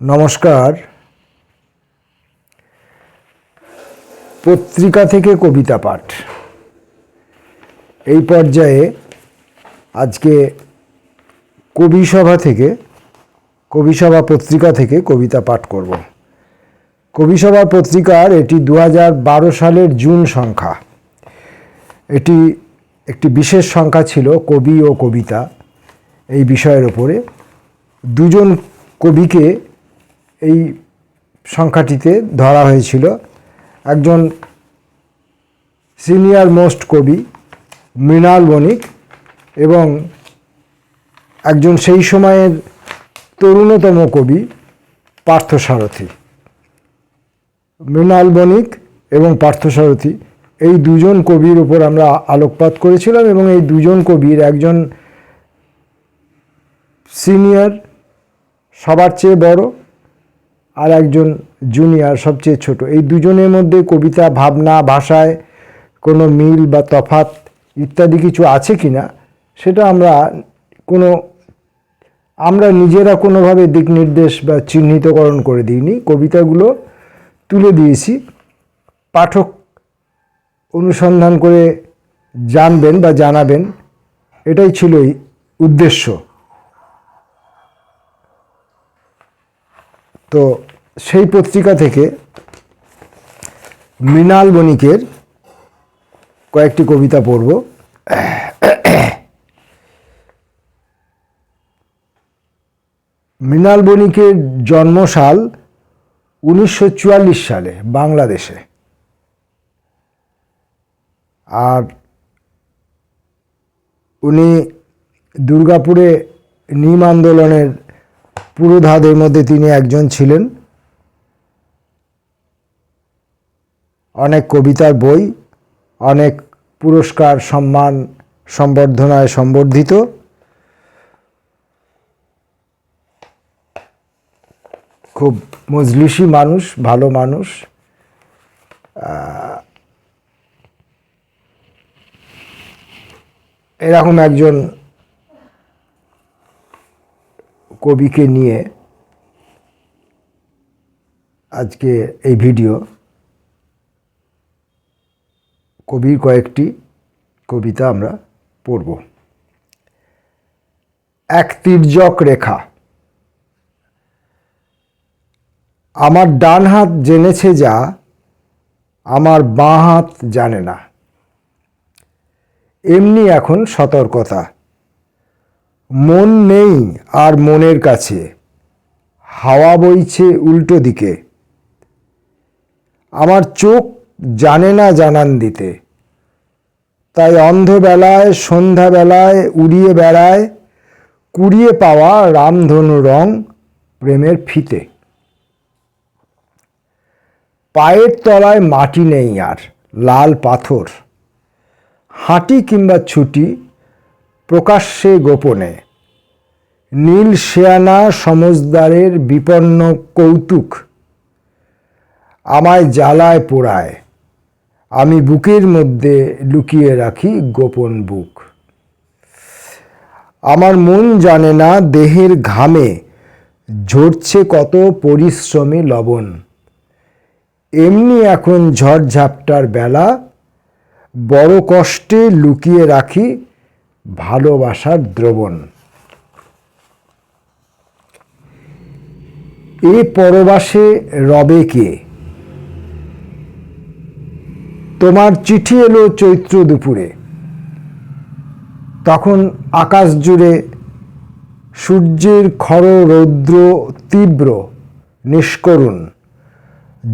নমস্কার। পত্রিকা থেকে কবিতা পাঠ। এই পর্যায়ে আজকে কবিসভা থেকে, কবিসভা পত্রিকা থেকে কবিতা পাঠ করব। কবিসভা পত্রিকার এটি দু সালের জুন সংখ্যা। এটি একটি বিশেষ সংখ্যা ছিল কবি ও কবিতা। এই বিষয়ের ওপরে দুজন কবিকে এই সংখ্যাটিতে ধরা হয়েছিল। একজন সিনিয়র মোস্ট কবি মৃণাল বণিক এবং একজন সেই সময়ের তরুণতম কবি পার্থসারথী মৃণাল বণিক এবং পার্থসারথী এই দুজন কবির উপর আমরা আলোকপাত করেছিলাম এবং এই দুজন কবির একজন সিনিয়র সবার চেয়ে বড় আর একজন জুনিয়র সবচেয়ে ছোট। এই দুজনের মধ্যে কবিতা, ভাবনা, ভাষায় কোনো মিল বা তফাত ইত্যাদি কিছু আছে কি না, সেটা আমরা কোনো, আমরা নিজেরা কোনোভাবে দিক নির্দেশ বা চিহ্নিতকরণ করে দিইনি। কবিতাগুলো তুলে দিয়েছি। পাঠক অনুসন্ধান করে জানবেন বা জানাবেন। এটাই ছিল উদ্দেশ্য। তো সেই পত্রিকা থেকে মৃণাল বণিকের কয়েকটি কবিতা পড়ব। মৃণাল বণিকের জন্মসাল উনিশশো চুয়াল্লিশ সালে বাংলাদেশে। আর উনি দুর্গাপুরে নিম আন্দোলনের পুরোধাদের মধ্যে তিনি একজন ছিলেন। অনেক কবিতার বই, অনেক পুরস্কার, সম্মান, সম্বর্ধনায় সম্বর্ধিত। খুব মজলিসি মানুষ, ভালো মানুষ। এরকম একজন কবিকে নিয়ে আজকে এই ভিডিও। কবির কয়েকটি কবিতা আমরা পড়ব। এক তির্যক রেখা। আমার ডান হাত জেনেছে যা, আমার বাঁ হাত জানে না। এমনি এখন সতর্কতা। মন নেই আর মনের কাছে। হাওয়া বইছে উল্টো দিকে। আমার চোখ জানে না জানান দিতে। তাই অন্ধবেলায়, সন্ধ্যাবেলায় উড়িয়ে বেড়ায়, কুড়িয়ে পাওয়া রামধনু রং প্রেমের ফিতে। পায়ের তলায় মাটি নেই আর, লাল পাথর। হাঁটি কিংবা ছুটি প্রকাশ্যে গোপনে। নীল শেয়ানা সমজদারের বিপন্ন কৌতুক আমায় জ্বালায় পোড়ায়। আমি বুকের মধ্যে লুকিয়ে রাখি গোপন বুক। আমার মন জানে না দেহের ঘামে ঝরছে কত পরিশ্রমী লবণ। এমনি এখন ঝড়ঝাপটার বেলা বড় কষ্টে লুকিয়ে রাখি ভালোবাসার দ্রবণ। এ পরবাসে রবে কে? তোমার চিঠি এলো চৈত্র দুপুরে। তখন আকাশ জুড়ে সূর্যের খর রৌদ্র তীব্র, নিষ্করুণ।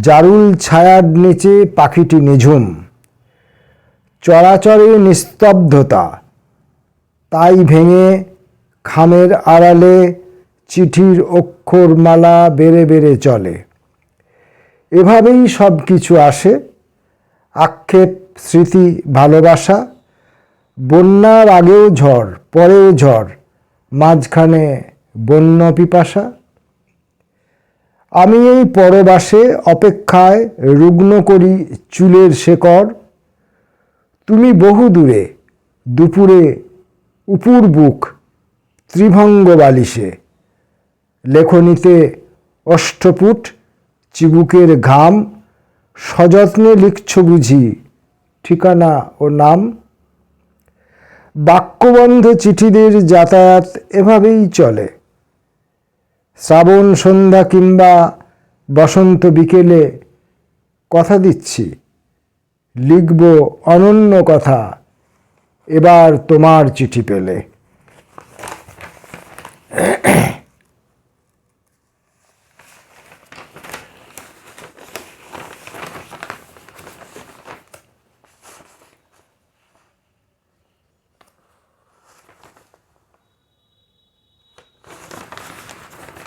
জারুল ছায়ার নিচে পাখিটি নিঝুম। চরাচরে নিস্তব্ধতা। তাই ভেঙে খামের আড়ালে চিঠির অক্ষরমালা বেড়ে বেড়ে চলে। এভাবেই সব কিছু আসে। আক্ষেপ, স্মৃতি, ভালোবাসা, বন্যার আগেও ঝড়, পরেও ঝড়, মাঝখানে বন্য পিপাসা। আমি এই পরবাসে অপেক্ষায় রুগ্ন করি চুলের শেকড়। তুমি বহু দূরে দুপুরে উপুর বুক ত্রিভঙ্গ বালিশে। লেখনীতে অষ্টপুট, চিবুকের ঘাম, সযত্নে লিখছ বুঝি, ঠিকানা ও নাম। বাক্যবন্ধ চিঠিদের যাতায়াত এভাবেই চলে। শ্রাবণ, সন্ধ্যা কিংবা বসন্ত বিকেলে কথা দিচ্ছি। লিখব অনন্য কথা। এবার তোমার চিঠি পেলে।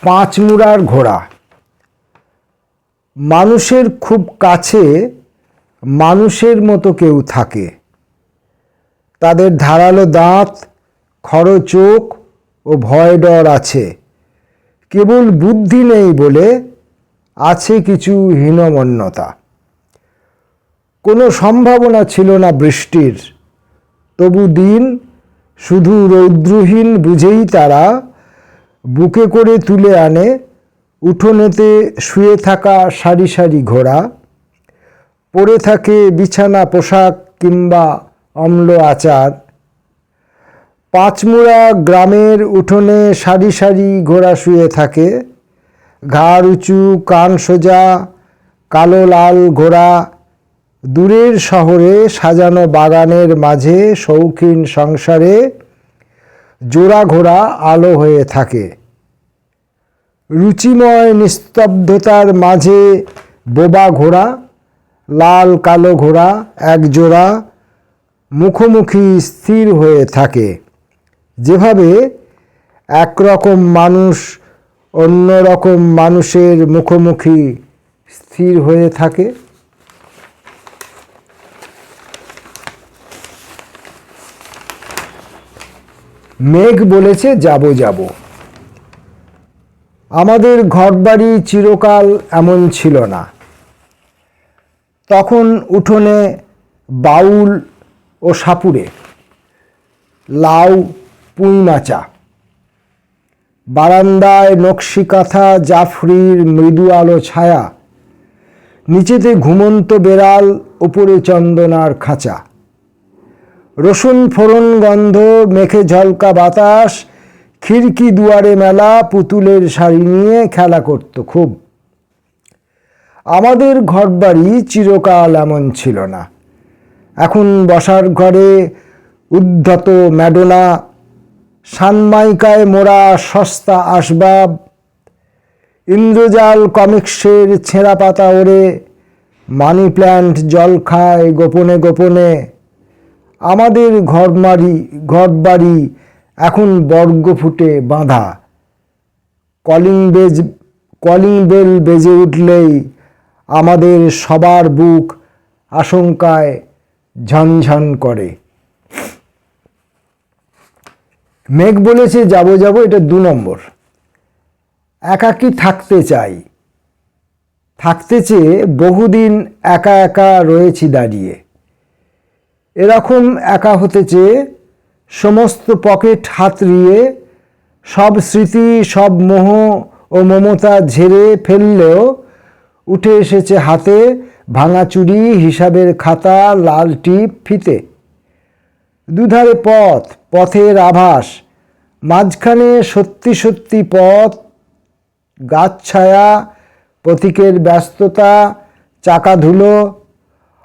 পাঁচমুড়ার ঘোড়া। মানুষের খুব কাছে মানুষের মতো কেউ থাকে। তাদের ধারালো দাঁত, খড় চোখ ও ভয় ডর আছে। কেবল বুদ্ধি নেই বলে আছে কিছু হীনমন্যতা। কোনো সম্ভাবনা ছিল না বৃষ্টির। তবু দিন শুধু রৌদ্রহীন বুঝেই তারা বুকে করে তুলে আনে, উঠোনেতে শুয়ে থাকা সারি সারি ঘোড়া, পড়ে থাকে বিছানা পোশাক কিংবা অম্ল আচার। পাঁচমুড়া গ্রামের উঠোনে সারি সারি ঘোড়া শুয়ে থাকে। ঘাড় উঁচু কান সোজা, কালো লাল ঘোড়া। দূরের শহরে সাজানো বাগানের মাঝে শৌখিন সংসারে জোড়া ঘোড়া আলো হয়ে থাকে। রুচিময় নিস্তব্ধতার মাঝে বোবা ঘোড়া, লাল কালো ঘোড়া, এক জোড়া। মুখোমুখি স্থির হয়ে থাকে। যেভাবে একরকম মানুষ অন্য রকম মানুষের মুখোমুখি স্থির হয়ে থাকে। মেঘ বলেছে, যাব যাব। আমাদের ঘরবাড়ি চিরকাল এমন ছিল না। তখন উঠোনে বাউল ও সাপুরে। লাউ পুঁই মাচা বারান্দায় নকশি কাঁথা জাফরির মৃদু আলো ছায়া। নিচেতে ঘুমন্ত বেড়াল উপরে চন্দনার খাঁচা। রসুন ফোড়ন গন্ধ, মেখে ঝলকা বাতাস, খিড়কি দুয়ারে মেলা, পুতুলের শাড়ি নিয়ে খেলা করত খুব। আমাদের ঘরবাড়ি চিরকাল এমন ছিল না। এখন বসার ঘরে উদ্ধত ম্যাডোনা সানমাইকায় মোড়া সস্তা আসবাব, ইন্দ্রজাল কমিক্সের ছেঁড়া পাতা ওড়ে, মানি প্ল্যান্ট জল খায় গোপনে গোপনে। আমাদের ঘরমারি, ঘরবাড়ি এখন বর্গ ফুটে বাঁধা। কলিং বেজ, কলিং বেল বেজে উঠলেই আমাদের সবার বুক আশঙ্কায় ঝনঝন করে। মেঘ বলেছে, যাব যাব, এটা দু নম্বর। একাকি থাকতে চাই। থাকতে চেয়ে বহুদিন একা একা রয়েছি দাঁড়িয়ে। এরকম একা হতে চেয়ে সমস্ত পকেট হাতড়িয়ে সব স্মৃতি, সব মোহ ও মমতা ঝেড়ে ফেললেও উঠে এসেছে হাতে ভাঙাচুরি হিসাবের খাতা, লাল টিপ, ফিতে। দুধারে পথ, পথের আভাস, মাঝখানে সত্যি সত্যি পথ গাছছায়া প্রতীকের ব্যস্ততা, চাকা ধুলো,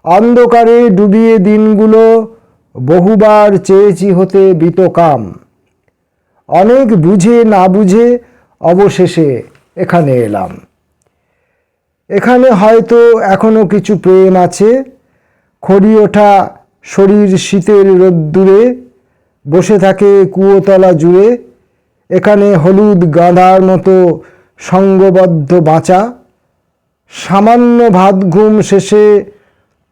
অন্ধকারে ডুবিয়ে দিনগুলো, বহুবার চেয়েছি হতে বিতকাম অনেক বুঝে না বুঝে অবশেষে এখানে এলাম। এখানে হয়তো এখনও কিছু প্রেম আছে। খড়ি ওঠা শরীর শীতের রোদ্দুরে, বসে থাকে কুয়োতলা জুড়ে। এখানে হলুদ গাঁদার মতো সঙ্গবদ্ধ বাঁচা। সামান্য ভাত ঘুম শেষে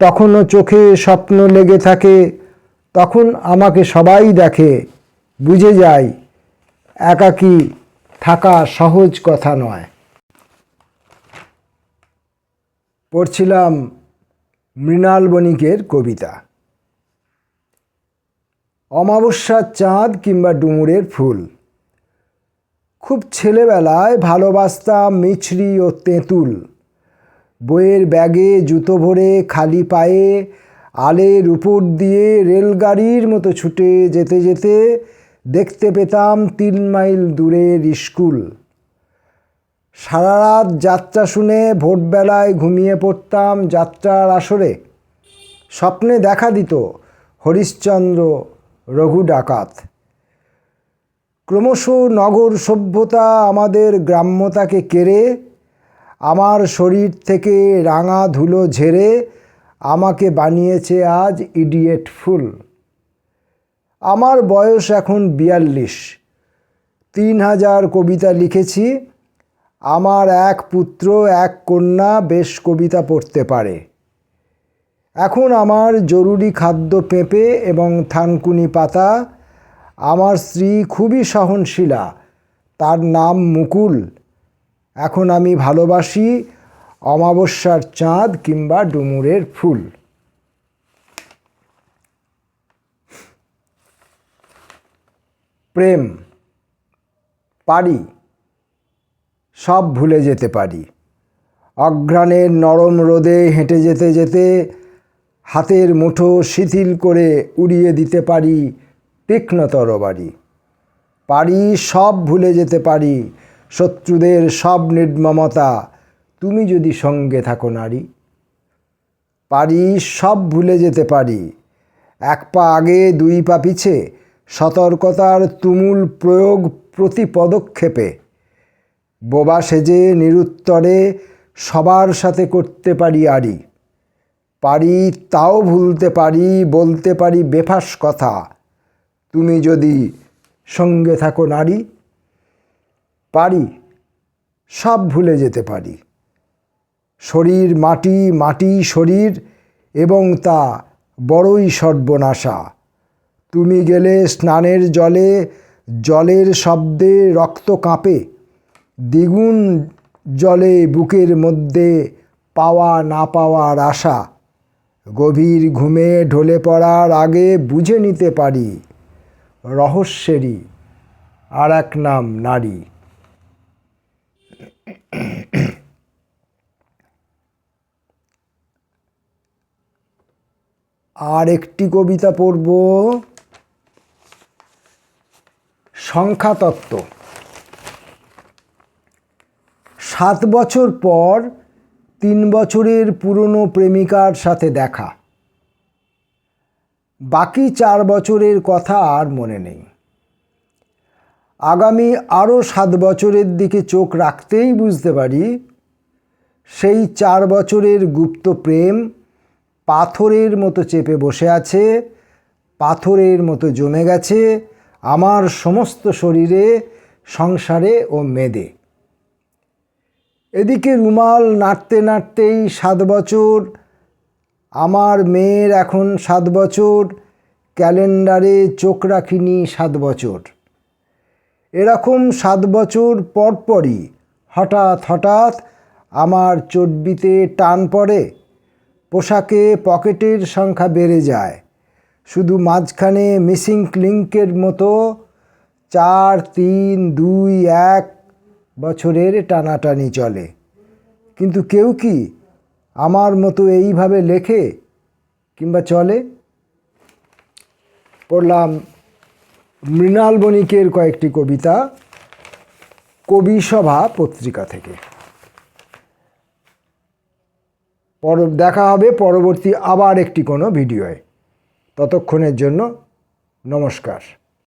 তখনও চোখে স্বপ্ন লেগে থাকে, তখন আমাকে সবাই দেখে, বুঝে যায়, একাকী থাকা সহজ কথা নয়। পড়ছিলাম মৃণাল বণিকের কবিতা। অমাবস্যার চাঁদ কিংবা ডুমুরের ফুল। খুব ছেলেবেলায় ভালোবাসতাম মিছরি ও তেঁতুল। বইয়ের ব্যাগে জুতো ভরে খালি পায়ে আলের উপর দিয়ে রেলগাড়ির মতো ছুটে যেতে যেতে দেখতে পেতাম তিন মাইল দূরের স্কুল। সারা রাত যাত্রা শুনে ভোরবেলায় ঘুমিয়ে পড়তাম যাত্রার আসরে। স্বপ্নে দেখা দিত হরিশ্চন্দ্র রঘু ডাকাত। ক্রমশ নগর সভ্যতা আমাদের গ্রাম্যতাকে কেড়ে, আমার শরীর থেকে রাঙা ধুলো ঝেড়ে আমাকে বানিয়েছে আজ ইডিয়েট ফুল। আমার বয়স এখন বিয়াল্লিশ। তিন হাজার কবিতা লিখেছি। আমার এক পুত্র, এক কন্যা বেশ কবিতা পড়তে পারে। এখন আমার জরুরি খাদ্য পেঁপে এবং থানকুনি পাতা, আমার স্ত্রী খুবই সহনশীলা, তার নাম মুকুল। এখন আমি ভালোবাসি অমাবস্যার চাঁদ কিংবা ডুমুরের ফুল। প্রেম, পারি। সব ভুলে যেতে পারি। অঘ্রাণের নরম রোদে হেঁটে যেতে যেতে হাতের মুঠো শিথিল করে উড়িয়ে দিতে পারি তীক্ষ্ণ তরবারি পারি সব ভুলে যেতে পারি, শত্রুদের সব নির্মমতা, তুমি যদি সঙ্গে থাকো নারী। পারি সব ভুলে যেতে পারি, এক পা আগে দুই পা পিছে সতর্কতার তুমুল প্রয়োগ প্রতি পদক্ষেপে বোবা সেজে নিরুত্তরে সবার সাথে করতে পারি আড়ি। পারি তাও ভুলতে পারি, বলতে পারি বেফাস কথা। তুমি যদি সঙ্গে থাকো নারী, পারি সব ভুলে যেতে পারি। শরীর মাটি মাটি শরীর এবং তা বড়ই সর্বনাশা। তুমি গেলে স্নানের জলে, জলের শব্দে রক্ত কাঁপে। দ্বিগুণ জলে বুকের মধ্যে পাওয়া না পাওয়ার আশা। গভীর ঘুমে ঢলে পড়ার আগে বুঝে নিতে পারি। রহস্যেরই আর এক নাম নারী। আর একটি কবিতা পড়ব। সংখ্যাতত্ত্ব। সাত বছর পর তিন বছরের পুরনো প্রেমিকার সাথে দেখা। বাকি চার বছরের কথা আর মনে নেই। আগামী আরও সাত বছরের দিকে চোখ রাখতেই বুঝতে পারি, সেই চার বছরের গুপ্ত প্রেম পাথরের মতো চেপে বসে আছে, পাথরের মতো জমে গেছে আমার সমস্ত শরীরে, সংসারে ও মেদে। এদিকে রুমাল নাড়তে নাড়তেই সাত বছর, আমার মেয়ের এখন সাত বছর, ক্যালেন্ডারে চোখ রাখিনি সাত বছর। এরকম সাত বছর পরপরই হঠাৎ হঠাৎ আমার চর্বিতে টান পড়ে, পোশাকে পকেটের সংখ্যা বেড়ে যায়। শুধু মাঝখানে মিসিং লিঙ্কের মতো চার, তিন, দুই, এক বছরের টানাটানি চলে। কিন্তু কেউ কি আমার মতো এইভাবে লেখে কিংবা চলে? পড়লাম মৃণাল বণিকের কয়েকটি কবিতা কবি সভা পত্রিকা থেকে। পর দেখা হবে পরবর্তী আবার একটি কোনো ভিডিওয়। ততক্ষণের জন্য নমস্কার।